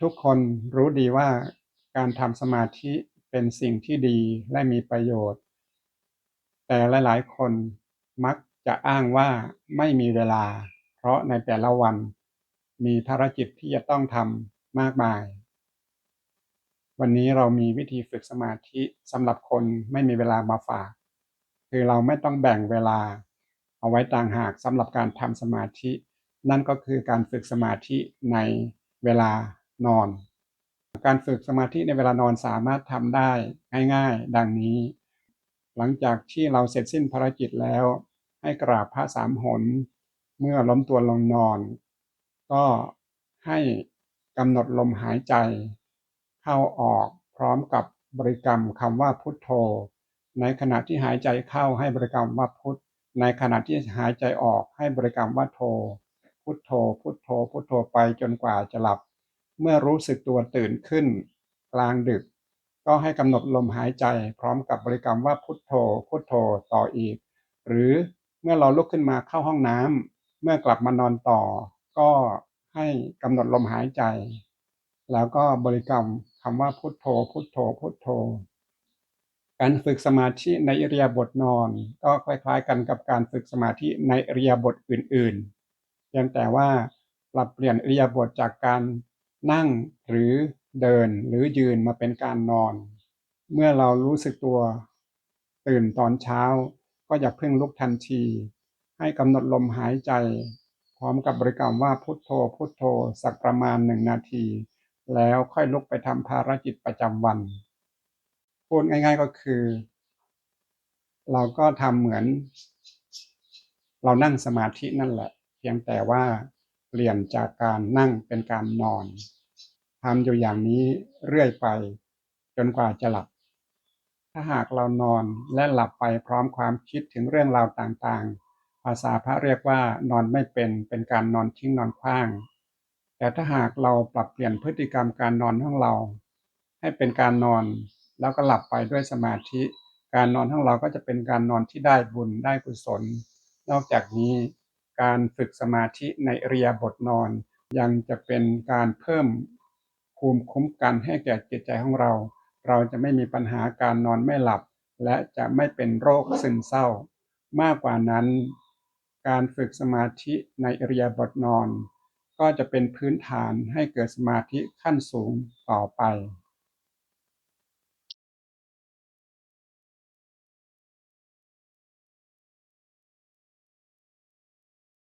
ทุกคนรู้ดีว่าการทำสมาธิเป็นสิ่งที่ดีและมีประโยชน์ แต่หลาย ๆ คนมักจะอ้างว่าไม่มีเวลา เพราะในแต่ละวัน มีภารกิจที่จะต้องทำมากมาย วันนี้เรามีวิธีฝึกสมาธิสำหรับคนไม่มีเวลามาฝาก คือเราไม่ต้องแบ่งเวลา เอาไว้ต่างหากสำหรับการทำสมาธิ นั่นก็คือการฝึกสมาธิในเวลา นอน การฝึกสมาธิในเวลานอนสามารถทำได้ง่ายๆ ดังนี้ หลังจากที่เราเสร็จสิ้นภารกิจแล้ว ให้กราบพระสามหน เมื่อล้มตัวลงนอน ก็ให้กำหนดลมหายใจ เข้าออกพร้อมกับบริกรรมคำว่าพุทโธ ในขณะที่หายใจเข้าให้บริกรรมว่าพุทในขณะที่หายใจออกให้บริกรรมว่าโธพุทโธ พุทโธ พุทโธไปจนกว่าจะหลับ เมื่อรู้สึกตัวตื่นขึ้น กลางดึก ก็ให้กำหนดลมหายใจ พร้อมกับบริกรรมว่าพุทโธ พุทโธต่ออีก หรือเมื่อเราลุกขึ้นมาเข้าห้องน้ำเมื่อกลับมานอนต่อ ก็ให้กำหนดลมหายใจ แล้วก็บริกรรมคำว่าพุทโธ พุทโธ พุทโธ การฝึกสมาธิในอริยบถนอน ก็คล้ายๆกันกับการฝึกสมาธิในอริยบถอื่นๆเพียงแต่ว่าปรับเปลี่ยนอริยบถจากการ นั่งหรือเดินหรือยืนมาเป็นการนอน เมื่อเรารู้สึกตัว ตื่นตอนเช้า ก็อย่าเพิ่งลุกทันที ให้กำหนดลมหายใจ พร้อมกับบริกรรมว่าพุทโธ พุทโธ สักประมาณหนึ่งนาที แล้วค่อยลุกไปทำภารกิจประจำวันพูดง่าย ๆก็คือ เราก็ทำเหมือน เรานั่งสมาธินั่นแหละ เพียงแต่ว่า เปลี่ยนจากการนั่งเป็นการนอนทำอยู่อย่างนี้เรื่อยไป จนกว่าจะหลับ ถ้าหากเรานอนและหลับไปพร้อมความคิดถึงเรื่องราวต่างๆ ภาษาพระเรียกว่านอนไม่เป็นเป็นการนอนทิ้งนอนคว้าง แต่ถ้าหากเราปรับเปลี่ยนพฤติกรรมการนอนของเรา ให้เป็นการนอนแล้วก็หลับไปด้วยสมาธิ การนอนของเราก็จะเป็นการนอนที่ได้บุญได้กุศล นอกจากนี้ การฝึกสมาธิในเรียบทนอน ยังจะเป็นการเพิ่มภูมิคุ้มกันให้แก่จิตใจของเรา เราจะไม่มีปัญหาการนอนไม่หลับ และจะไม่เป็นโรคซึมเศร้า มากกว่านั้น การฝึกสมาธิในเรียบทนอน ก็จะเป็นพื้นฐานให้เกิดสมาธิขั้นสูงต่อไป